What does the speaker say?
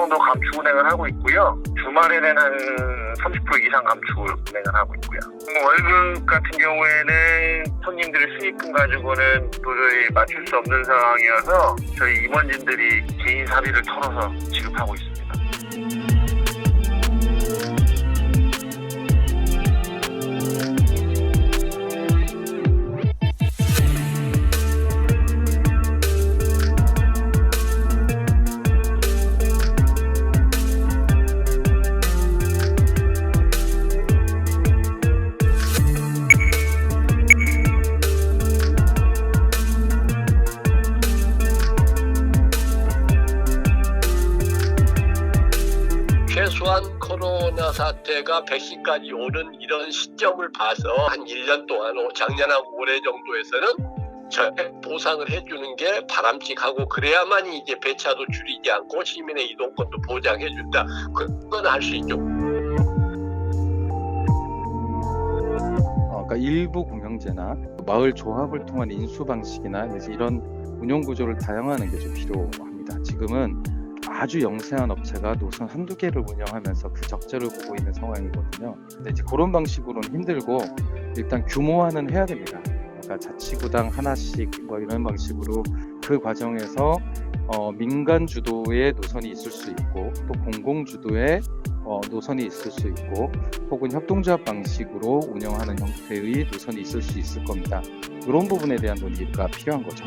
정도 감축 운행을 하고 있고요. 주말에는 한 30% 이상 감축 운행을 하고 있고요. 월급 같은 경우에는 손님들의 수익금 가지고는 도저히 맞출 수 없는 상황이어서 저희 임원진들이 개인 사비를 털어서 지급하고 있습니다. 최소한 코로나 사태가 백신까지 오는 이런 시점을 봐서 한 1년 동안 어, 작년하고 올해 정도에서는 저액 보상을 해주는 게 바람직하고 그래야만 이제 배차도 줄이지 않고 시민의 이동권도 보장해준다. 그건 할수 있죠. 어, 그러니까 일부 공영제나 마을 조합을 통한 인수 방식이나 이런 운영 구조를 다양화하는 게 좀 필요합니다. 지금은 아주 영세한 업체가 노선 한두 개를 운영하면서 그 적자를 보고 있는 상황이거든요. 근데 이제 그런 방식으로는 힘들고 일단 규모화는 해야 됩니다. 그러니까 자치구당 하나씩 뭐 이런 방식으로 그 과정에서 어, 민간 주도의 노선이 있을 수 있고 또 공공 주도의 어, 노선이 있을 수 있고 혹은 협동조합 방식으로 운영하는 형태의 노선이 있을 수 있을 겁니다. 이런 부분에 대한 논의가 필요한 거죠.